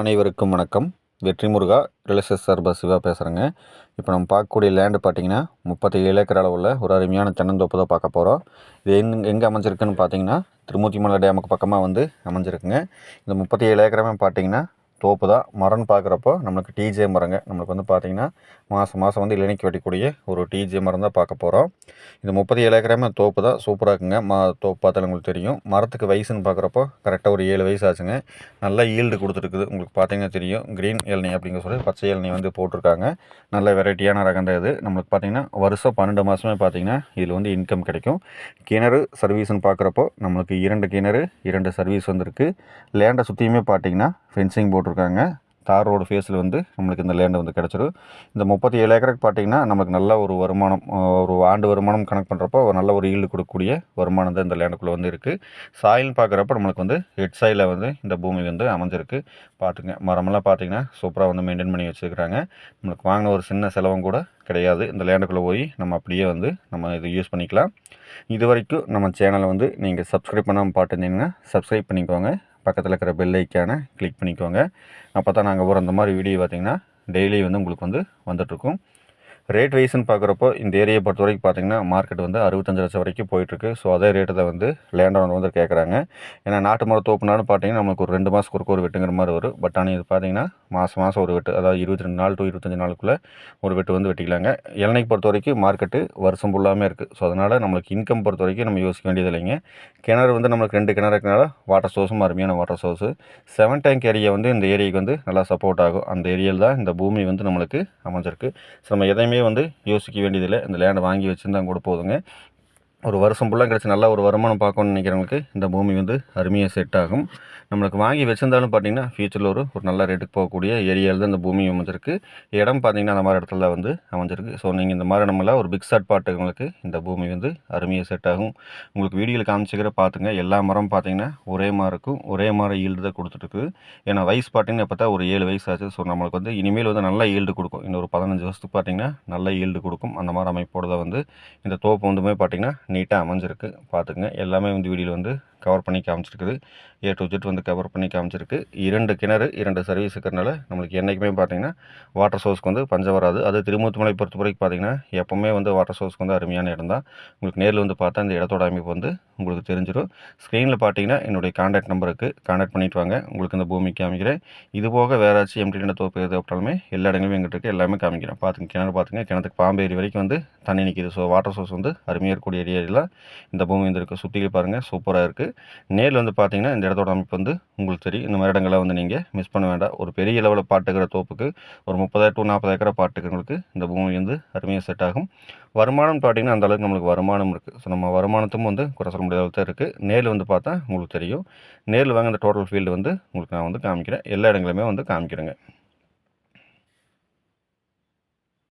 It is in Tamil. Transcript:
அனைவருக்கும் வணக்கம். வெற்றி முருகா ரிலசஸ் சார்பா சிவா பேசுகிறேங்க இப்போ நம்ம பார்க்கக்கூடிய லேண்டு பார்த்தீங்கன்னா முப்பத்தி ஏழு ஏக்கர் அளவில் ஒரு அருமையான தென்னந்தோப்பு தான் பார்க்க போகிறோம் இது எங் எங்கே அமைஞ்சிருக்குன்னு பார்த்தீங்கன்னா திருமூர்த்தி மலை டேமுக்கு பக்கமாக வந்து அமைஞ்சிருக்குங்க. இந்த முப்பத்தி ஏழு ஏக்கரமே பார்த்தீங்கன்னா தோப்பு தான். மரம்னு பார்க்குறப்போ நம்மளுக்கு டிஜே மரங்க. நம்மளுக்கு வந்து பார்த்திங்கன்னா மாதம் மாதம் வந்து இளநிக்கு வெட்டிக்கூடிய ஒரு டிஜே மரம் தான் பார்க்க போகிறோம் இந்த முப்பது ஏழு ஏக்கராமே தோப்பு தான். சூப்பராக இருக்குங்க. மா தோப்பு பார்த்தாலும் உங்களுக்கு தெரியும். மரத்துக்கு வயசுன்னு பார்க்குறப்போ கரெக்டாக ஒரு ஏழு வயசு ஆச்சுங்க. நல்லா ஈல்டு கொடுத்துருக்குது உங்களுக்கு பார்த்திங்கன்னா தெரியும். க்ரீன் இளநீ அப்படிங்கிற சொல்லி பச்சை இளநீ வந்து போட்டிருக்காங்க. நல்ல வெரைட்டியான ரகம் இது. நம்மளுக்கு பார்த்திங்கன்னா வருஷம் பன்னெண்டு மாதமே பார்த்திங்கன்னா இதில் வந்து இன்கம் கிடைக்கும். கிணறு சர்வீஸ்னு பார்க்குறப்போ நம்மளுக்கு இரண்டு கிணறு இரண்டு சர்வீஸ் வந்துருக்கு லேண்டை சுற்றியுமே பார்த்திங்கன்னா ஃபென்சிங் போட்டு போட்டிருக்காங்க. தார் ரோடு ஃபேஸில் வந்து நம்மளுக்கு இந்த லேண்டு வந்து கிடச்சிரும். இந்த முப்பத்தி ஏழு ஏக்கருக்கு பார்த்தீங்கன்னா நமக்கு நல்ல ஒரு வருமானம் ஒரு ஆண்டு வருமானம் கணக்கு பண்ணுறப்போ ஒரு நல்ல ஒரு ஈல்டு கொடுக்கக்கூடிய வருமானம் தான் இந்த லேண்டுக்குள்ளே வந்து இருக்குது சாயில்னு பார்க்குறப்ப நம்மளுக்கு வந்து ஹெட் சைடில் வந்து இந்த பூமி வந்து அமைஞ்சிருக்கு. பார்த்துங்க. மரமெல்லாம் பார்த்தீங்கன்னா சூப்பராக வந்து மெயின்டைன் பண்ணி வச்சுருக்கிறாங்க. நம்மளுக்கு வாங்கின ஒரு சின்ன செலவும் கூட கிடையாது. இந்த லேண்டுக்குள்ளே போய் நம்ம அப்படியே வந்து நம்ம இது யூஸ் பண்ணிக்கலாம். இது வரைக்கும் நம்ம சேனலை வந்து நீங்கள் சப்ஸ்கிரைப் பண்ணாமல் பார்த்துருந்தீங்கன்னா சப்ஸ்கிரைப் பண்ணிக்கோங்க. பக்கத்தில் இருக்கிற பெல் ஐக்கானை கிளிக் பண்ணிக்கோங்க. அப்போ தான் நாங்கள் போகிற அந்த மாதிரி வீடியோ பார்த்திங்கன்னா டெய்லி வந்து உங்களுக்கு வந்து வந்துட்டுருக்கும் ரேட் வைஸ்னு பார்க்குறப்போ இந்த ஏரியை பொறுத்த வரைக்கும் பார்த்தீங்கன்னா மார்க்கெட் வந்து அறுபத்தஞ்சு லட்சம் வரைக்கும் போயிட்டுருக்கு. ஸோ அதே ரேட்டு தான் வந்து லேண்ட் ஓனர் வந்து கேட்குறாங்க ஏன்னா நாட்டு மரம் தோப்புனாலும் பார்த்தீங்கன்னா நமக்கு ஒரு ரெண்டு மாதத்துக்கு ஒருக்க ஒரு வெட்டுங்கிற மாதிரி வரும். பட் ஆனால் இது பார்த்தீங்கன்னா மாதம் மாதம் ஒரு வெட்டு அதாவது இருபத்தி ரெண்டு நாள் டு இருபத்தஞ்சு நாளுக்குள்ளே ஒரு வெட்டு வந்து வெட்டிக்கலாங்க. இளநிக்கு பொறுத்த வரைக்கும் மார்க்கெட்டு வருஷம் ஃபுல்லாமே இருக்குது ஸோ அதனால் நம்மளுக்கு இன்கம் பொறுத்த வரைக்கும் நம்ம யோசிக்க வேண்டியது இல்லைங்க. கிணறு வந்து நம்மளுக்கு ரெண்டு கிணறு இருக்கனால வாட்டர் சோர்ஸும் அருமையான water source seven tank area வந்து இந்த ஏரியாவுக்கு வந்து நல்லா சப்போர்ட் ஆகும். அந்த ஏரியாவில் தான் இந்த பூமி வந்து நம்மளுக்கு அமைஞ்சிருக்கு. ஸோ நம்ம எதையுமே வந்து யோசிக்க வேண்டியதில்லை. இந்த லேண்டை வாங்கி வச்சுருந்தா கூட போதுங்க. ஒரு வருஷம் ஃபுல்லாக கிடச்சி நல்லா ஒரு வருமானம் பார்க்கணும்னு நினைக்கிறவங்களுக்கு இந்த பூமி வந்து அருமையாக செட் ஆகும். நம்மளுக்கு வாங்கி வச்சிருந்தாலும் பார்த்தீங்கன்னா ஃபியூச்சரில் ஒரு ஒரு நல்ல ரேட்டுக்கு போகக்கூடிய ஏரியாவில் தான் இந்த பூமி அமைஞ்சிருக்கு. இடம் பார்த்தீங்கன்னா அந்த மாதிரி இடத்துல வந்து அமைஞ்சிருக்கு. ஸோ நீங்கள் இந்த மாதிரி நம்மள ஒரு பிக் ஷாட் பாட்டுங்களுக்கு இந்த பூமி வந்து அருமையாக செட் ஆகும். உங்களுக்கு வீடியோவில் காமிச்சிக்கிற பார்த்துங்க. எல்லா மரம் பார்த்தீங்கன்னா ஒரே மாதிரி இருக்கும். ஒரே மாதிரி ஈல்டு தான் கொடுத்துருக்கு ஏன்னா வயசு பார்த்தீங்கன்னா இப்போ தான் ஒரு ஏழு வயசு ஆச்சு. ஸோ நம்மளுக்கு வந்து இனிமேல் வந்து நல்ல ஈல்டு கொடுக்கும். இன்னொரு பதினஞ்சு வருஷத்துக்கு பார்த்தீங்கன்னா நல்ல ஈல்டு கொடுக்கும். அந்த மாதிரி அமைப்போடு தான் வந்து இந்த தோப்பு வந்துமே பார்த்தீங்கன்னா நீட்டாக அமைஞ்சிருக்கு. பார்த்துக்குங்க. எல்லாமே வந்து வீடியோவில் வந்து கவர் பண்ணி காமிச்சிருக்குது. ஏ டு ஜெட் வந்து கவர் பண்ணி காமிச்சிருக்கு. இரண்டு கிணறு இரண்டு சர்வீஸ் இருக்கிறனால நம்மளுக்கு என்றைக்குமே பார்த்தீங்கன்னா வாட்டர் சோர்ஸ்க்கு வந்து பஞ்சம் வராது. அது திருமூத்துமலை பொறுத்த வரைக்கும் பார்த்தீங்கன்னா எப்போவுமே வந்து வாட்டர் சோர்ஸ்க்கு வந்து அருமையான இடம் தான். உங்களுக்கு நேரில் வந்து பார்த்தா இந்த இடத்தோட அமைப்பு வந்து உங்களுக்கு தெரிஞ்சிடும் ஸ்க்ரீனில் பார்த்தீங்கன்னா என்னுடைய கான்டாக்ட் நம்பருக்கு கான்டாக்ட் பண்ணிட்டு வாங்க. உங்களுக்கு இந்த பூமி காமிக்கிறேன். இது போக வேறு ஏதாச்சும் எம்டி தோப்பு எது அப்படின்னாலுமே எல்லா இடங்களும் எங்கிட்ட இருக்குது எல்லாமே காமிக்கிறேன். பார்த்துங்க கிணறு பார்த்துங்க கிணத்துக்கு பாம்பேரி வரைக்கும் வந்து தண்ணி நிற்கிது ஸோ வாட்டர் சோர்ஸ் வந்து அருமையாக இருக்கக்கூடிய ஏரியாவில் இந்த பூமி வந்து இருக்குது சுற்றிலே பாருங்கள் சூப்பராக இருக்குது நேரில் வந்து பார்த்தீங்கன்னா இந்த இடத்தோட அமைப்பு வந்து உங்களுக்கு தெரியும். இந்த மாதிரி இடங்களை வந்து நீங்கள் மிஸ் பண்ண வேண்டாம். ஒரு பெரிய லெவலில் பாட்டுக்கிற தோப்புக்கு ஒரு முப்பதாயிரம் டு நாற்பது ஏக்கரை பாட்டுக்கிறவங்களுக்கு இந்த பூமி வந்து அருமையாக செட் ஆகும். வருமானம் பார்த்தீங்கன்னா அந்த அளவுக்கு நம்மளுக்கு வருமானம் இருக்குது ஸோ நம்ம வருமானத்தும் வந்து குறை சொல்ல முடியாத தான் இருக்குது நேரில் வந்து பார்த்தா உங்களுக்கு தெரியும். நேரில் வாங்க இந்த டோட்டல் ஃபீல்டு வந்து உங்களுக்கு நான் வந்து காமிக்கிறேன். எல்லா இடங்களுமே வந்து காமிக்கிறேங்க.